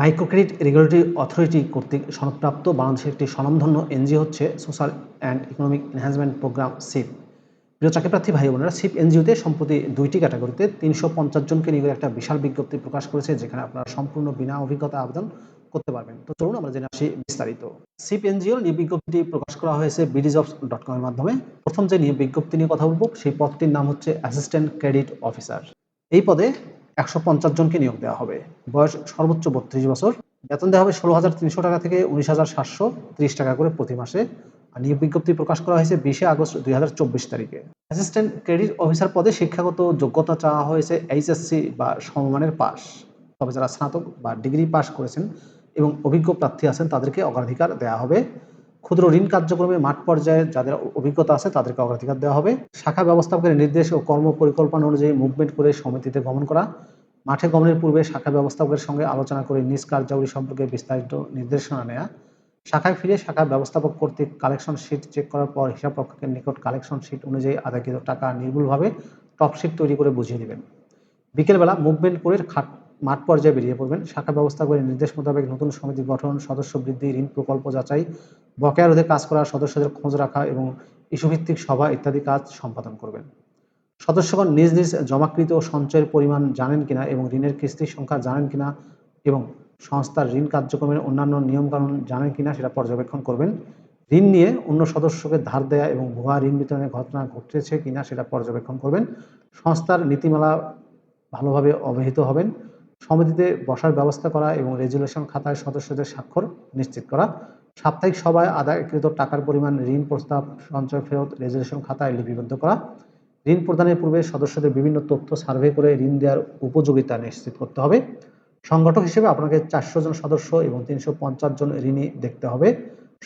Micro credit regulatory authority কর্তৃক সনদপ্রাপ্ত বাংলাদেশের একটি স্বনামধন্য এনজিও হচ্ছে social and economic enhancement programme SEEP. প্রিয় চাকরিপ্রার্থী ভাই বোনেরা, সিপ এনজিওতে সম্প্রতি দুইটি ক্যাটাগরিতে তিনশো পঞ্চাশ জনকে নিয়োগের একটা বিশাল বিজ্ঞপ্তি প্রকাশ করেছে, যেখানে আপনারা সম্পূর্ণ বিনা অভিজ্ঞতা আবেদন করতে পারবেন। তো চলুন আমরা জেনে আসি বিস্তারিত। সিপ এনজিওর নিয়োগ বিজ্ঞপ্তিটি প্রকাশ করা হয়েছে বিডিজবস ডট কমের মাধ্যমে। প্রথম যে নিয়োগ বিজ্ঞপ্তি নিয়ে কথা বলব, সেই পদটির নাম হচ্ছে অ্যাসিস্ট্যান্ট ক্রেডিট অফিসার। এই পদে একশো পঞ্চাশ জনকে নিয়োগ দেওয়া হবে। বয়স সর্বোচ্চ বত্রিশ বছর। বেতন দেওয়া হবে ষোলো হাজার তিনশো টাকা থেকে উনিশ হাজার সাতশো ত্রিশ টাকা করে প্রতি মাসে। আর নিয়োগ বিজ্ঞপ্তি প্রকাশ করা হয়েছে বিশে আগস্ট দুই হাজার চব্বিশ তারিখে। অ্যাসিস্ট্যান্ট ক্রেডিট অফিসার পদে শিক্ষাগত যোগ্যতা চাওয়া হয়েছে এইচএসসি বা সমমানের পাস তবে যারা স্নাতক বা ডিগ্রি পাস করেছেন এবং অভিজ্ঞ প্রার্থী আছেন, তাদেরকে অগ্রাধিকার দেওয়া হবে। ক্ষুদ্র ঋণ কার্যক্রমে মাঠ পর্যায়ে যাদের অভিজ্ঞতা আছে, তাদেরকে অগ্রাধিকার দেওয়া হবে। শাখা ব্যবস্থাপকের নির্দেশ ও কর্ম পরিকল্পনা অনুযায়ী মুভমেন্ট করে সমিতিতে গমন করা। মাঠে গমনের পূর্বে শাখা ব্যবস্থাপকের সঙ্গে আলোচনা করে নিজ কার্যাবলী সম্পর্কে বিস্তারিত নির্দেশনা নেওয়া শাখায় ফিরে শাখা ব্যবস্থাপক কর্তৃক কালেকশন শিট চেক করার পর হিসাব রক্ষকের নিকট কালেকশন শিট অনুযায়ী আদায়কৃত টাকা নির্ভুলভাবে টপ শিট তৈরি করে বুঝিয়ে দেবেন। বিকেলবেলা মুভমেন্ট করে খাট মাঠ পর্যায়ে বেরিয়ে পড়বেন। শাখা ব্যবস্থা করে নির্দেশ মোতাবেক নতুন সমিতি গঠন, সদস্য বৃদ্ধি, ঋণ প্রকল্প যাচাই, বকেয়া রোধে কাজ করা, সদস্যদের খোঁজ রাখা এবং ইস্যুভিত্তিক সভা ইত্যাদি কাজ সম্পাদন করবেন। সদস্যগণ নিজ নিজ জমাকৃত ও সঞ্চয়ের পরিমাণ জানেন কিনা এবং ঋণের কিস্তির সংখ্যা জানেন কিনা এবং সংস্থার ঋণ কার্যক্রমের অন্যান্য নিয়মকানুন জানেন কিনা সেটা পর্যবেক্ষণ করবেন। ঋণ নিয়ে অন্য সদস্যকে ধার দেয়া এবং ভুয়া ঋণ বিতরণের ঘটনা ঘটেছে কিনা সেটা পর্যবেক্ষণ করবেন। সংস্থার নীতিমালা ভালোভাবে অবহিত হবেন। সমিতিতে বসার ব্যবস্থা করা এবং রেজুলেশন খাতায় সদস্যদের স্বাক্ষর নিশ্চিত করা। সাপ্তাহিক সভায় আদায়কৃত টাকার পরিমাণ ঋণ প্রস্তাব, সঞ্চয় ফেরত, রেজুলেশন খাতায় লিপিবদ্ধ করা। ঋণ প্রদানের পূর্বে সদস্যদের বিভিন্ন তথ্য সার্ভে করে ঋণ দেওয়ার উপযোগিতা নিশ্চিত করতে হবে। সংগঠক হিসেবে আপনাকে চারশো জন সদস্য এবং তিনশো পঞ্চাশ জন ঋণী দেখতে হবে।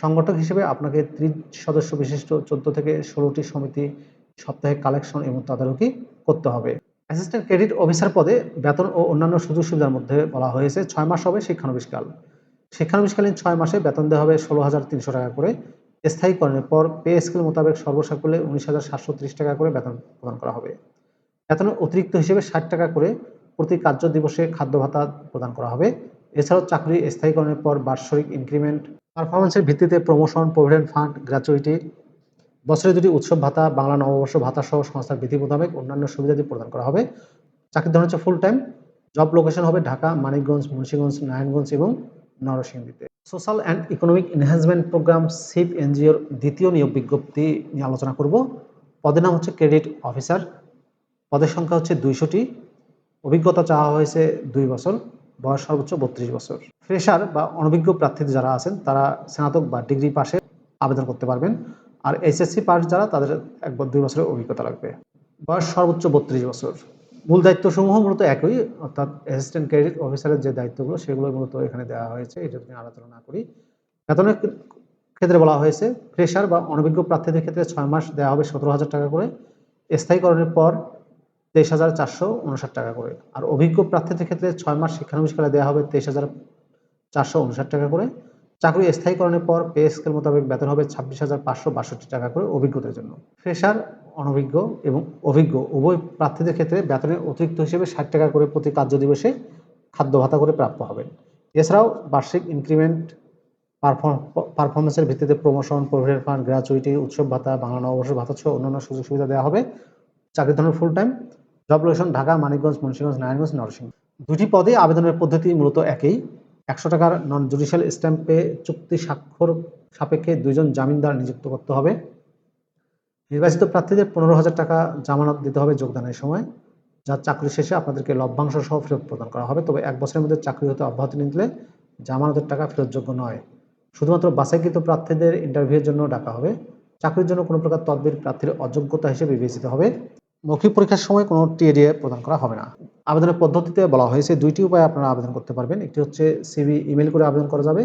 সংগঠক হিসেবে আপনাকে ত্রিশ সদস্য বিশিষ্ট চোদ্দ থেকে ষোলোটি সমিতি সাপ্তাহিক কালেকশন এবং তদারকি করতে হবে। অ্যাসিস্ট্যান্ট ক্রেডিট অফিসার পদে বেতন ও অন্যান্য সুযোগ সুবিধার মধ্যে বলা হয়েছে, ছয় মাস হবে শিক্ষানবিশকাল শিক্ষানবিশকালীন ছয় মাসে বেতন দেওয়া হবে ষোলো হাজার তিনশো টাকা করে। স্থায়ীকরণের পর পে স্কেল মোতাবেক সর্বসাকুল্যে উনিশ হাজার সাতশো ত্রিশ টাকা করে বেতন প্রদান করা হবে। বেতনের অতিরিক্ত হিসেবে ষাট টাকা করে প্রতি কার্য দিবসে খাদ্য ভাতা প্রদান করা হবে। এছাড়াও চাকরি স্থায়ীকরণের পর বার্ষিক ইনক্রিমেন্ট পারফরমেন্সের ভিত্তিতে প্রমোশন প্রভিডেন্ট ফান্ড গ্র্যাচুইটি বছরে দুটি উৎসব, ভাতা, বাংলা নববর্ষ, ভাতা সহ সংস্থার বিধি মোতাবেক অন্যান্য সুবিধাদি প্রদান করা হবে। চাকরির ধরন হচ্ছে ফুল টাইম জব লোকেশন হবে ঢাকা, মানিকগঞ্জ, মুন্সিগঞ্জ, নারায়ণগঞ্জ এবং নরসিংদীতে। Social and economic enhancement programme SEEP এনজিওর দ্বিতীয় নিয়োগ বিজ্ঞপ্তি নিয়ে আলোচনা করব। পদের নাম হচ্ছে ক্রেডিট অফিসার পদের সংখ্যা হচ্ছে দুইশোটি। অভিজ্ঞতা চাওয়া হয়েছে দুই বছর। বয়স সর্বোচ্চ বত্রিশ বছর। ফ্রেশার বা অনভিজ্ঞ প্রার্থী যারা আছেন, তারা স্নাতক বা ডিগ্রি পাশে আবেদন করতে পারবেন। আর এইচএসসি পাস যারা, তাদের এক দুই বছরের অভিজ্ঞতা লাগবে। বয়স সর্বোচ্চ বত্রিশ বছর। মূল দায়িত্বসমূহ মূলত একই, অর্থাৎ অ্যাসিস্ট্যান্ট ক্রেডিট অফিসারের যে দায়িত্বগুলো, সেগুলো মূলত এখানে দেওয়া হয়েছে, এটা নিয়ে আলোচনা না করি। বেতনের ক্ষেত্রে বলা হয়েছে ফ্রেশার বা অনভিজ্ঞ প্রার্থীদের ক্ষেত্রে ছয় মাস দেওয়া হবে সতেরো হাজার টাকা করে, স্থায়ীকরণের পর তেইশ হাজার চারশো উনষাট টাকা করে। আর অভিজ্ঞ প্রার্থীদের ক্ষেত্রে ছয় মাস শিক্ষানবিষ্কারে দেওয়া হবে তেইশ হাজার চারশো উনষাট টাকা করে। চাকরি স্থায়ীকরণের পর পে স্কেল মোতাবেক বেতন হবে ছাব্বিশ হাজার পাঁচশো বাষট্টি টাকা করে অভিজ্ঞতার জন্য। ফ্রেশার, অনভিজ্ঞ এবং অভিজ্ঞ, উভয় প্রার্থীদের ক্ষেত্রে বেতনের অতিরিক্ত হিসেবে ষাট টাকা করে প্রতি কার্য দিবসে খাদ্য ভাতা করে প্রাপ্য হবেন। এছাড়াও বার্ষিক ইনক্রিমেন্ট পারফরমেন্সের ভিত্তিতে প্রমোশন, প্রভিডেন্ট ফান্ড, গ্র্যাচুইটি, উৎসব ভাতা, বাংলা নববর্ষ ভাতা সহ অন্যান্য সুযোগ সুবিধা দেওয়া হবে। চাকরি ধরনের full time job location Dhaka, Manikganj, Munshiganj, Narayanganj, Narsingh. দুটি পদে আবেদনের পদ্ধতি মূলত একই। একশো টাকার নন জুডিশিয়াল স্ট্যাম্পে চুক্তি স্বাক্ষর সাপেক্ষে দুইজন জামিনদার নিযুক্ত করতে হবে। নির্বাচিত প্রার্থীদের পনেরো হাজার টাকা জামানত দিতে হবে যোগদানের সময়, যা চাকরি শেষে আপনাদেরকে লভ্যাংশ সহ ফেরত প্রদান করা হবে। তবে এক বছরের মধ্যে চাকরি হতে অব্যাহতি নিলে জামানতের টাকা ফেরতযোগ্য নয়। শুধুমাত্র বাছাইকৃত প্রার্থীদের ইন্টারভিউয়ের জন্য ডাকা হবে। চাকরির জন্য কোনো প্রকার তদবির প্রার্থীর অযোগ্যতা হিসেবে বিবেচিত হবে। মৌখিক পরীক্ষার সময় কোনো টিএডিএ প্রদান করা হবে না। আবেদনের পদ্ধতিতে বলা হয়েছে দুইটি উপায়ে আপনারা আবেদন করতে পারবেন। একটি হচ্ছে সিবি ইমেল করে আবেদন করা যাবে।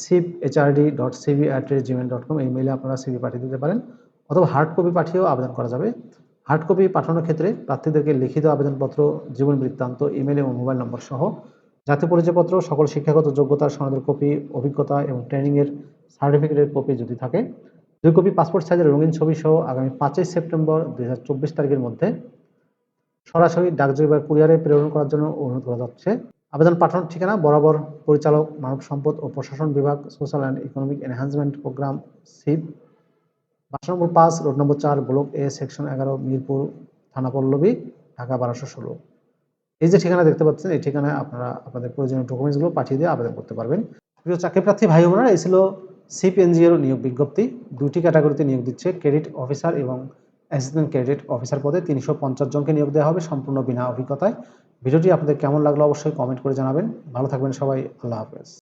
SEEP HRD dot CV at Gmail dot com ইমেলে আপনারা সিবি পাঠিয়ে দিতে পারেন অথবা হার্ড কপি পাঠিয়েও আবেদন করা যাবে। হার্ড কপি পাঠানোর ক্ষেত্রে প্রার্থীদেরকে লিখিত আবেদনপত্র, জীবন বৃত্তান্ত ইমেল এবং মোবাইল নম্বর সহ জাতীয় পরিচয়পত্র, সকল শিক্ষাগত যোগ্যতার সনদের কপি অভিজ্ঞতা এবং ট্রেনিংয়ের সার্টিফিকেটের কপি যদি থাকে দুই কপি পাসপোর্ট সাইজের রঙিন ছবি সহ আগামী পাঁচই সেপ্টেম্বর দুই তারিখের মধ্যে সরাসরি ডাকযোগে বা কুরিয়ারে প্রেরণ করার জন্য অনুরোধ করা যাচ্ছে। আবেদন পাঠানোর ঠিকানা বরাবর পরিচালক, মানব সম্পদ ও প্রশাসন বিভাগ, social and economic enhancement programme, SEEP. বাসা নম্বর পাঁচ, রোড নম্বর চার, ব্লক এ, সেকশন এগারো, মিরপুর, থানা পল্লবী, ঢাকা বারোশো ষোলো। এই যে ঠিকানা দেখতে পাচ্ছেন, এই ঠিকানায় আপনারা আপনাদের প্রয়োজনীয় ডকুমেন্টসগুলো পাঠিয়ে দিয়ে আবেদন করতে পারবেন। প্রিয় চাকরি প্রার্থী ভাই বোনেরা, এই ছিল সিপ এনজিওর নিয়োগ বিজ্ঞপ্তি। দুটি ক্যাটাগরিতে নিয়োগ দিচ্ছে ক্রেডিট অফিসার এবং অ্যাসিস্ট্যান্ট ক্রেডিট অফিসার পদে তিনশো পঞ্চাশ জনকে নিয়োগ দেওয়া হবে সম্পূর্ণ বিনা অভিজ্ঞতায়। ভিডিওটি আপনাদের কেমন লাগল অবশ্যই কমেন্ট করে জানাবেন। ভালো থাকবেন সবাই, আল্লাহ হাফেজ।